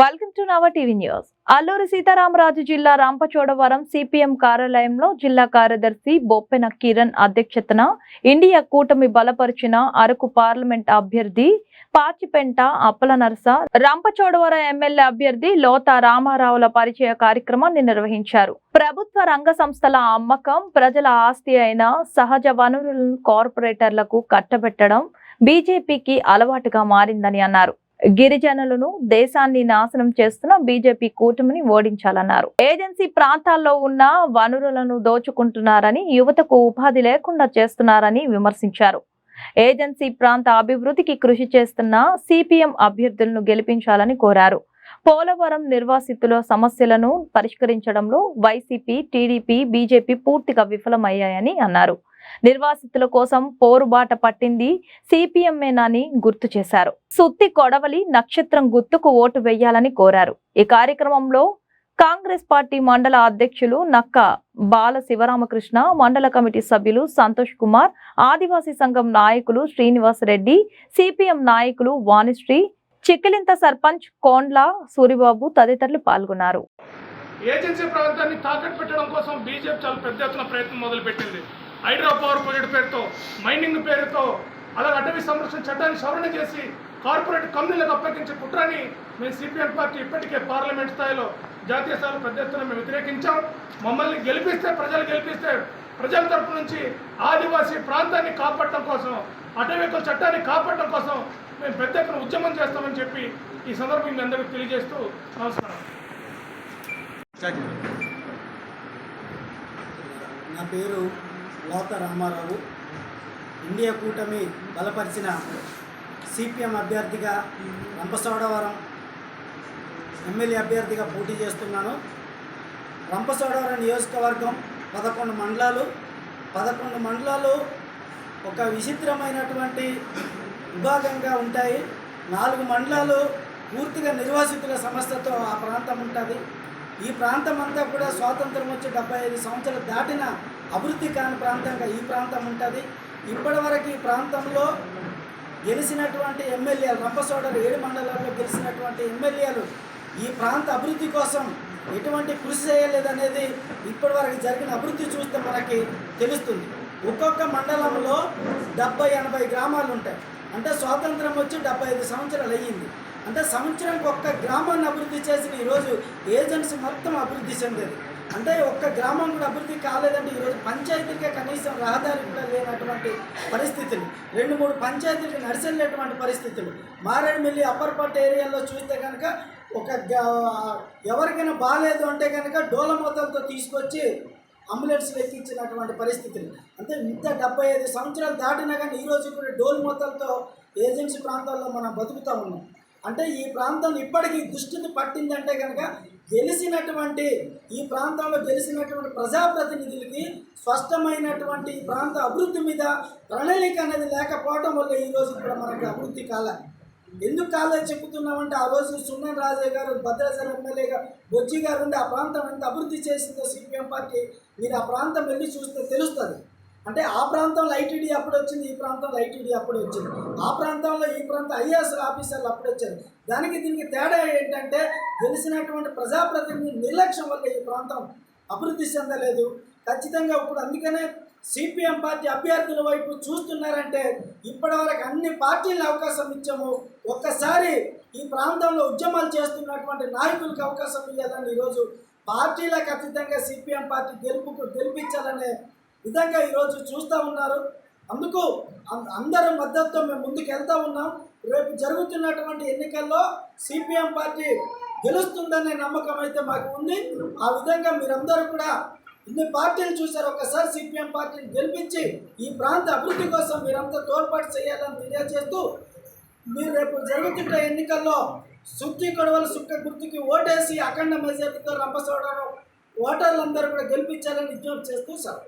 Welcome to Nava TV news. Alluri Sitarama జిల్లా Rampachodavaram CPM కార్యాలయంలో జిల్లా కార్యదర్శి బొప్పెన కిరణ్ అధ్యక్షతన ఇండియా కూటమి బలపరిచిన అరకు పార్లమెంట్ అభ్యర్థి పాచిపెంట అప్పల నర్స రంపచోడవరం ఎమ్మెల్యే అభ్యర్థి లోతా రామారావుల పరిచయ కార్యక్రమాన్ని నిర్వహించారు. ప్రభుత్వ రంగ సంస్థల అమ్మకం ప్రజల ఆస్తి అయిన సహజ వనరులను కార్పొరేటర్లకు కట్టబెట్టడం బీజేపీకి అలవాటుగా మారిందని అన్నారు. గిరిజనులను దేశాన్ని నాశనం చేస్తున్న బీజేపీ కూటమిని ఓడించాలన్నారు. ఏజెన్సీ ప్రాంతాల్లో ఉన్న వనరులను దోచుకుంటున్నారని యువతకు ఉపాధి లేకుండా చేస్తున్నారని విమర్శించారు. ఏజెన్సీ ప్రాంత అభివృద్ధికి కృషి చేస్తున్న సిపిఎం అభ్యర్థులను గెలిపించాలని కోరారు. పోలవరం నిర్వాసితుల సమస్యలను పరిష్కరించడంలో వైసీపీ టీడీపీ బీజేపీ పూర్తిగా విఫలమయ్యాయని అన్నారు. నిర్వాసితుల కోసం పోరుబాట పట్టింది సిపిఎంఏనాని గుర్తు చేశారు. సుత్తి కొడవలి నక్షత్రం గుర్తుకు ఓటు వేయాలని కోరారు. ఈ కార్యక్రమంలో కాంగ్రెస్ పార్టీ మండల అధ్యక్షులు నక్క బాల శివరామకృష్ణ మండల కమిటీ సభ్యులు సంతోష్ కుమార్ ఆదివాసీ సంఘం నాయకులు శ్రీనివాస్ రెడ్డి సిపిఎం నాయకులు వాణిశ్రీ చిక్కిలింత సర్పంచ్ కోండ్ల సూరిబాబు తదితరులు పాల్గొన్నారు. ఏజెన్సీ ప్రాంతాన్ని తాకట్టు పెట్టడం కోసం బీజేపీ చాలా పెద్ద ఎత్తున ప్రయత్నం మొదలుపెట్టింది. హైడ్రా పవర్ ప్రాజెక్ట్ పేరుతో మైనింగ్ పేరుతో అలాగే అటవీ సంరక్షణ చట్టాన్ని సవరణ చేసి కార్పొరేట్ కంపెనీలకు అప్పగించే కుట్రని మేము సిపిఎం పార్టీ ఇప్పటికే పార్లమెంట్ స్థాయిలో జాతీయ స్థాయిలో పెద్ద ఎత్తున మేము వ్యతిరేకించాం. మమ్మల్ని గెలిపిస్తే ప్రజలు గెలిపిస్తే ప్రజల తరపు నుంచి ఆదివాసీ ప్రాంతాన్ని కాపాడటం కోసం అటవీకుల చట్టాన్ని కాపాడటం కోసం మేము పెద్ద ఎత్తున ఉద్యమం చేస్తామని చెప్పి ఈ సందర్భంగా మీ అందరికీ తెలియజేస్తూ నమస్కారం. నా పేరు లోత రామారావు. ఇండియా కూటమి బలపరిచిన సిపిఎం అభ్యర్థిగా రంపసోడవరం ఎమ్మెల్యే అభ్యర్థిగా పోటీ చేస్తున్నాను. రంపసోడవరం నియోజకవర్గం పదకొండు మండలాలు. పదకొండు మండలాలు ఒక విచిత్రమైనటువంటి విభాగంగా ఉంటాయి. నాలుగు మండలాలు పూర్తిగా నిర్వాసితుల సమస్యతో ఆ ప్రాంతం ఉంటుంది. ఈ ప్రాంతం అంతా కూడా స్వాతంత్రం వచ్చి డెబ్బై ఐదు సంవత్సరాలు దాటిన అభివృద్ధి కాని ప్రాంతంగా ఈ ప్రాంతం ఉంటుంది. ఇప్పటివరకు ఈ ప్రాంతంలో గెలిచినటువంటి ఎమ్మెల్యేలు రంపసోడలు ఏడు మండలాల్లో గెలిచినటువంటి ఎమ్మెల్యేలు ఈ ప్రాంత అభివృద్ధి కోసం ఎటువంటి కృషి చేయలేదనేది ఇప్పటివరకు జరిగిన అభివృద్ధి చూస్తే మనకి తెలుస్తుంది. ఒక్కొక్క మండలంలో డెబ్బై ఎనభై గ్రామాలు ఉంటాయి. అంటే స్వాతంత్రం వచ్చి డెబ్బై ఐదు సంవత్సరాలు అయ్యింది. అంటే సంవత్సరానికి ఒక్క గ్రామాన్ని అభివృద్ధి చేసిన ఈరోజు ఏజెన్సీ మొత్తం అభివృద్ధి చెందేది. అంటే ఒక్క గ్రామం కూడా అభివృద్ధి కాలేదంటే ఈరోజు పంచాయతీలకే కనీసం రహదారి కూడా లేనటువంటి పరిస్థితులు. రెండు మూడు పంచాయతీలకు నడిచెళ్ళేటువంటి పరిస్థితులు. మారేడుమిల్లి అప్పర్పట్ట ఏరియాలో చూస్తే కనుక ఒక ఎవరికైనా బాగాలేదు అంటే కనుక డోల మొత్తంతో తీసుకొచ్చి అంబులెన్స్ ఎక్కించినటువంటి పరిస్థితులు. అంటే ఇంత డెబ్బై ఐదు సంవత్సరాలు దాటినా కానీ ఈరోజు కూడా డోల్ మొత్తంతో ఏజెన్సీ ప్రాంతాల్లో మనం బతుకుతూ ఉన్నాం. అంటే ఈ ప్రాంతం ఇప్పటికీ దుష్టిని పట్టిందంటే కనుక గెలిచినటువంటి ఈ ప్రాంతంలో గెలిచినటువంటి ప్రజాప్రతినిధులకి స్పష్టమైనటువంటి ఈ ప్రాంత అభివృద్ధి మీద ప్రణాళిక అనేది లేకపోవడం వల్ల ఈరోజు కూడా మనకి అభివృద్ధి కాలేదు ఎందుకు కాలేదు చెప్పుతున్నామంటే ఆ రోజు సున్నం రాజయ్య గారు భద్రాచలం ఎమ్మెల్యేగా బొజ్జి గారు ఉండి ఆ ప్రాంతం ఎంత అభివృద్ధి చేసిందో సిపిఎం పార్టీ మీరు ఆ ప్రాంతం వెళ్ళి చూస్తే తెలుస్తుంది. అంటే ఆ ప్రాంతంలో ఐటీడీ అప్పుడు వచ్చింది ఈ ప్రాంతంలో ఐటీడీ అప్పుడు వచ్చింది. ఆ ప్రాంతంలో ఈ ప్రాంతం ఐఏఎస్ ఆఫీసర్లు అప్పుడు వచ్చారు. దానికి దీనికి తేడా ఏంటంటే తెలిసినటువంటి ప్రజాప్రతినిధి నిర్లక్ష్యం వల్ల ఈ ప్రాంతం అభివృద్ధి చెందలేదు. ఖచ్చితంగా ఇప్పుడు అందుకనే సిపిఎం పార్టీ అభ్యర్థుల వైపు చూస్తున్నారంటే ఇప్పటివరకు అన్ని పార్టీలకు అవకాశం ఇచ్చాము. ఒక్కసారి ఈ ప్రాంతంలో ఉద్యమాలు చేస్తున్నటువంటి నాయకులకు అవకాశం ఇవ్వాలని ఈరోజు పార్టీలకు అతీతంగా సిపిఎం పార్టీ గెలుపుకు గెలిపించాలనే విధంగా ఈరోజు చూస్తూ ఉన్నారు. అందుకు అం- అందరి మద్దతుతో మేము ముందుకు వెళ్తూ ఉన్నాం. రేపు జరుగుతున్నటువంటి ఎన్నికల్లో సిపిఎం పార్టీ గెలుస్తుందనే నమ్మకం అయితే మాకు ఉంది. ఆ విధంగా మీరందరూ కూడా ఇన్ని పార్టీలు చూశారు. ఒక్కసారి సిపిఎం పార్టీని గెలిపించి ఈ ప్రాంత అభివృద్ధి కోసం మీరంతా తోడ్పాటు చేయాలని తెలియజేస్తూ మీరు రేపు జరుగుతున్న ఎన్నికల్లో సుత్తి కొడవల సుక్క గుర్తుకి ఓటేసి అఖండ మెజార్టీతో రంపసోడలో ఓటర్లందరూ కూడా గెలిపించాలని విజ్ఞప్తి చేస్తూ సార్.